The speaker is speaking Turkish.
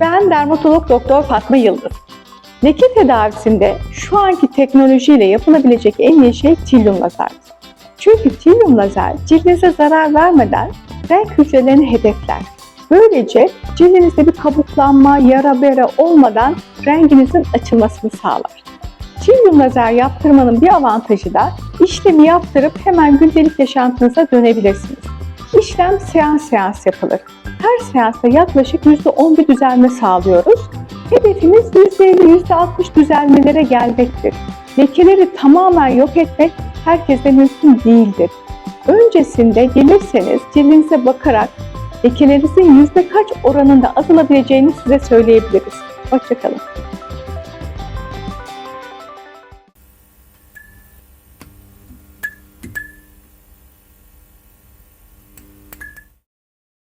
Ben dermatolog doktor Fatma Yıldız. Leke tedavisinde şu anki teknolojiyle yapılabilecek en iyi şey tilyum lazerdir. Çünkü tilyum lazer cildinize zarar vermeden renk hücrelerini hedefler. Böylece cildinizde bir kabuklanma, yara bere olmadan renginizin açılmasını sağlar. Tilyum lazer yaptırmanın bir avantajı da işlemi yaptırıp hemen gündelik yaşantınıza dönebilirsiniz. İşlem seans seans yapılır. Her seansta yaklaşık %10 bir düzelme sağlıyoruz. Hedefimiz %50, %60 düzelmelere gelmektir. Lekeleri tamamen yok etmek herkese mümkün değildir. Öncesinde gelirseniz cildinize bakarak lekelerinizin yüzde kaç oranında azabileceğini size söyleyebiliriz. Hoşçakalın.